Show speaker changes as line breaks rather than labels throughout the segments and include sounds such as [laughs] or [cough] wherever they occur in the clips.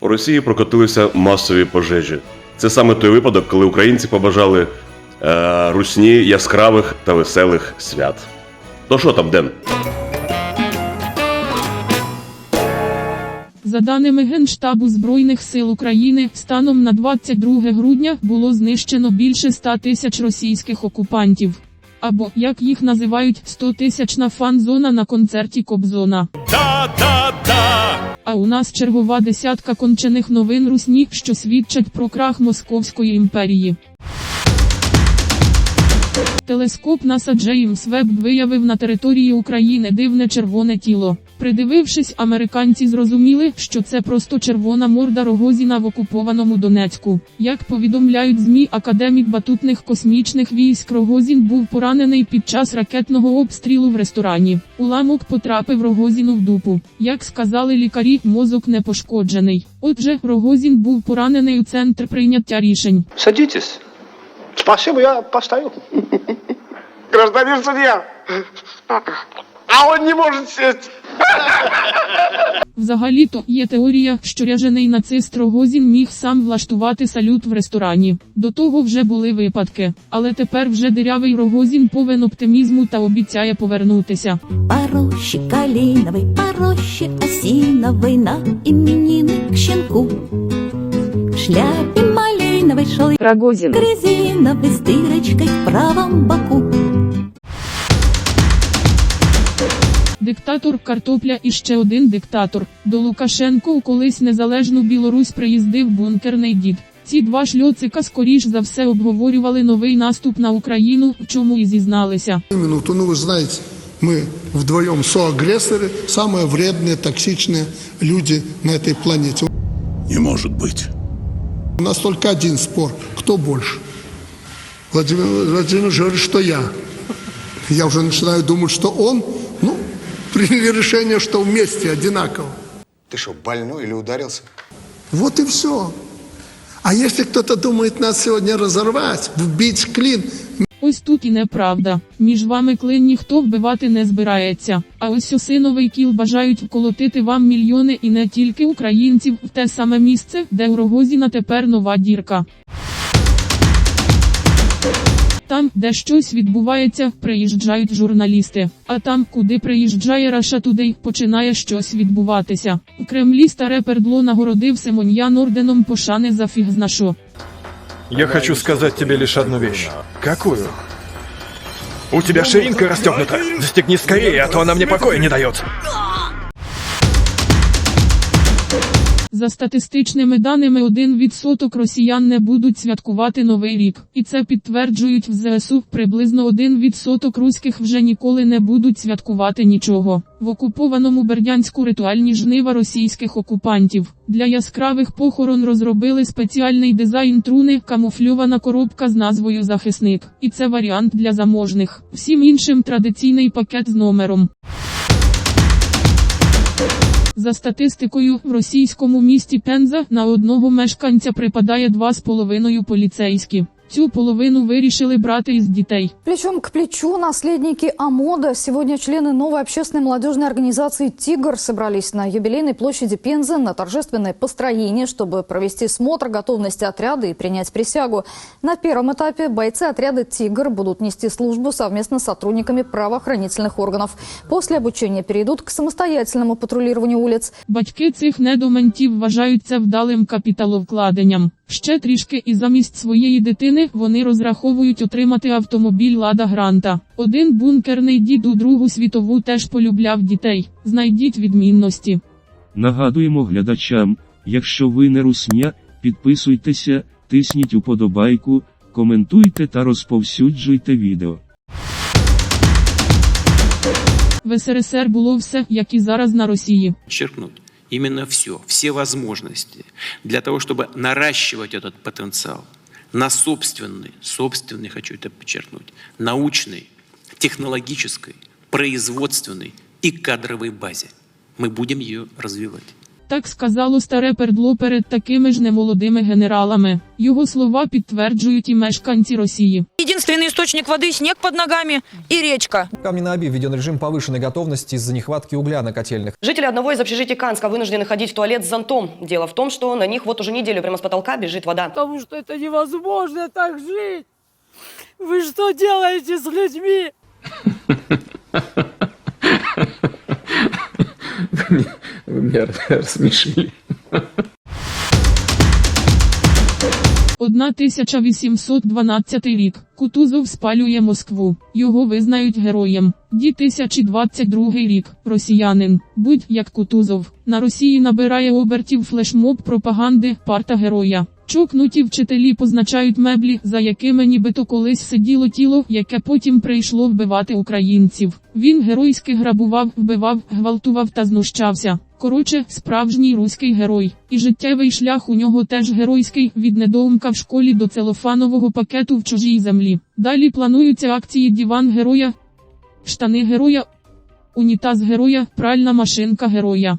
У Росії прокотилися масові пожежі. Це саме той випадок, коли українці побажали е, русні яскравих та веселих свят. То що там, Ден?
За даними Генштабу Збройних сил України, станом на 22 грудня було знищено більше 100 тисяч російських окупантів. Або, як їх називають, 100-тисячна фан-зона на концерті Кобзона. А у нас чергова десятка кончених новин русні, що свідчать про крах Московської імперії. Телескоп НАСА Джеймс Веб виявив на території України дивне червоне тіло. Придивившись, американці зрозуміли, що це просто червона морда Рогозіна в окупованому Донецьку. Як повідомляють ЗМІ, академік батутних космічних військ Рогозін був поранений під час ракетного обстрілу в ресторані. Уламок потрапив Рогозіну в дупу. Як сказали лікарі, мозок не пошкоджений. Отже, Рогозін був поранений у центр прийняття рішень.
Садитесь. Спасибо, я поставил.
Гражданин судья! А он не может сесть!
Взагалі-то є теорія, що ряжений нацист Рогозін міг сам влаштувати салют в ресторані. До того вже були випадки, але тепер вже дирявий Рогозін повен оптимізму та обіцяє повернутися.
По роще калиновой, по роще осиновой На к щенку В шляпе малиновой шел
Рогозин.
резиновой с дырочкой в правом боку
Диктатор картопля і ще один диктатор. До Лукашенко у колись незалежну Білорусь приїздив бункерний дід. Ці два шльоцика скоріш за все обговорювали новий наступ на Україну, в чому і зізналися.
минуту. Ну, вы знаете, мы вдвоем соагрессоры, самые вредные, токсичные люди на этой планете.
Не может быть.
У нас только один спор. Кто больше? Владимир Владимирович говорит, что я. Я уже начинаю думать, что он, ну, приняли решение, что вместе одинаково.
Ты что, больной или ударился?
Вот и все. А если кто-то думает нас сегодня разорвать, вбить клин,
Ось тут і неправда. Між вами клин ніхто вбивати не збирається. А ось осиновий кіл бажають вколотити вам мільйони і не тільки українців в те саме місце, де у Рогозіна тепер нова дірка. Там, де щось відбувається, приїжджають журналісти. А там, куди приїжджає Раша туди, починає щось відбуватися. У Кремлі старе пердло нагородив Симоньян орденом пошани за фіг зна.
Я хочу сказать тебе лишь одну вещь. Какую? У тебя ширинка расстегнута. Застегни скорее, а то она мне покоя не дает.
За статистичними даними, 1% росіян не будуть святкувати новий рік, і це підтверджують в ЗСУ. Приблизно 1% руських вже ніколи не будуть святкувати нічого. В окупованому Бердянську ритуальні жнива російських окупантів. Для яскравих похорон розробили спеціальний дизайн труни, камуфльована коробка з назвою Захисник. І це варіант для заможних. Всім іншим традиційний пакет з номером. За статистикою, в російському місті Пенза на одного мешканця припадає 2,5 поліцейські. Цю половину вирішили брати із дітей.
Плечом к плечу наследники АМОДа. Сегодня члены новой общественной молодежной организации «Тигр» собрались на юбилейной площади Пензы на торжественное построение, чтобы провести смотр готовности отряда и принять присягу. На первом этапе бойцы отряда «Тигр» будут нести службу совместно с сотрудниками правоохранительных органов. После обучения перейдут к самостоятельному патрулированию улиц.
Батьки цих недоментів вважають це вдалим капіталовкладенням. Ще трішки і замість своєї дитини вони розраховують отримати автомобіль Лада Гранта. Один бункерний дід у Другу світову теж полюбляв дітей. Знайдіть відмінності.
Нагадуємо глядачам, якщо ви не русня, підписуйтеся, тисніть уподобайку, коментуйте та розповсюджуйте відео.
В СРСР було все, як і зараз на Росії.
подчеркнуть именно все, все возможности для того, чтобы наращивать этот потенциал на собственной, собственной, хочу это подчеркнуть, научной, технологической, производственной и кадровой базе. Мы будем ее развивать.
Так сказало старе пердло перед такими ж немолодими генералами. Його слова підтверджують і мешканці Росії.
Единственный источник воды – снег под ногами и речка.
Камни на Оби введен режим повышенной готовности из-за нехватки угля на котельных.
Жители одного из общежитий Канска вынуждены ходить в туалет с зонтом. Дело в том, что на них вот уже неделю прямо с потолка бежит вода.
Потому что это невозможно так жить. Вы что делаете с людьми? [laughs]
Вы меня [laughs] рассмешили.
1812 рік. Кутузов спалює Москву. Його визнають героєм. 2022 рік. Росіянин. Будь як Кутузов. На Росії набирає обертів флешмоб пропаганди парта героя. Чокнуті вчителі позначають меблі, за якими нібито колись сиділо тіло, яке потім прийшло вбивати українців. Він геройськи грабував, вбивав, гвалтував та знущався. Коротше, справжній руський герой. І життєвий шлях у нього теж геройський від недоумка в школі до целофанового пакету в чужій землі. Далі плануються акції Діван героя, штани героя, унітаз героя, пральна машинка героя.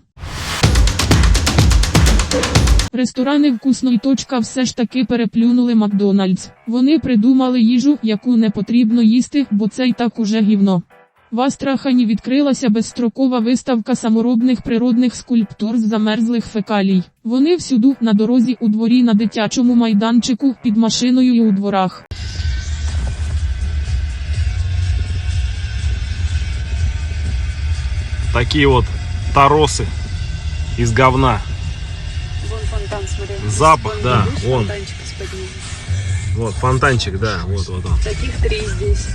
Ресторани вкусно точка все ж таки переплюнули Макдональдс. Вони придумали їжу, яку не потрібно їсти, бо це й так уже гівно. В Астрахані відкрилася безстрокова виставка саморобних природних скульптур з замерзлих фекалій. Вони всюду, на дорозі, у дворі, на дитячому майданчику, під машиною і у дворах.
Такие вот торосы из говна.
Вон фонтан, смотри.
Запах, да, вон. Вот, фонтанчик, да, вот, вот он.
Таких три здесь.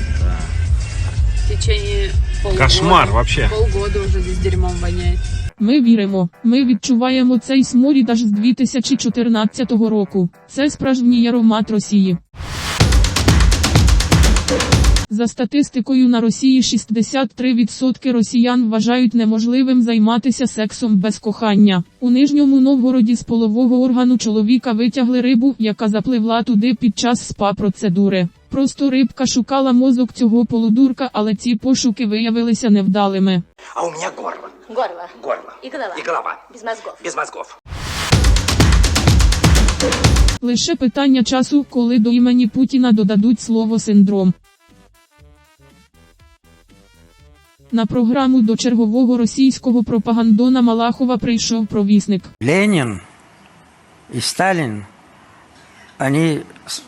В течение полгода.
Кошмар вообще.
Полгода уже здесь дерьмом воняет.
Ми віримо, ми відчуваємо цей сморід аж з 2014 року. Це справжній аромат Росії. За статистикою на Росії 63% росіян вважають неможливим займатися сексом без кохання. У Нижньому Новгороді з полового органу чоловіка витягли рибу, яка запливла туди під час спа-процедури. Просто рибка шукала мозок цього полудурка, але ці пошуки виявилися невдалими.
А у меня горло.
Горло.
Горло.
И голова.
И голова.
Без мозгов.
Без мозгов.
Лише питання часу, коли до імені Путіна додадуть слово синдром. На програму до чергового російського пропагандона Малахова прийшов провісник.
Ленин и Сталин, они с-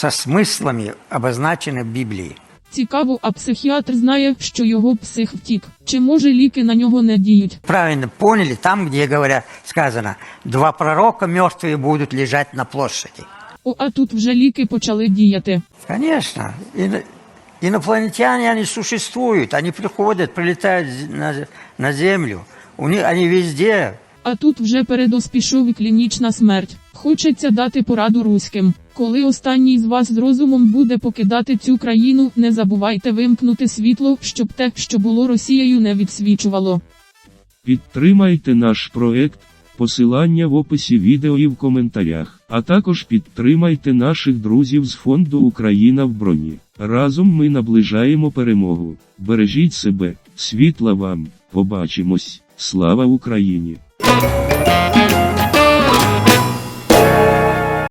со смыслами обозначены в Библии.
Цікаво, а психіатр знає, що його псих втік. Чи може ліки на нього не діють?
Правильно поняли, там, где говоря, сказано, два пророка мертвые будут лежать на площади.
О, а тут вже ліки почали діяти.
Конечно, ино- инопланетяне, они существуют, они приходят, прилетают з- на, на Землю, у них, они везде,
А тут вже передос пішов і клінічна смерть. Хочеться дати пораду руським. Коли останній з вас з розумом буде покидати цю країну, не забувайте вимкнути світло, щоб те, що було Росією, не відсвічувало.
Підтримайте наш проект, посилання в описі відео і в коментарях. А також підтримайте наших друзів з фонду Україна в броні. Разом ми наближаємо перемогу. Бережіть себе, світла вам, побачимось, слава Україні!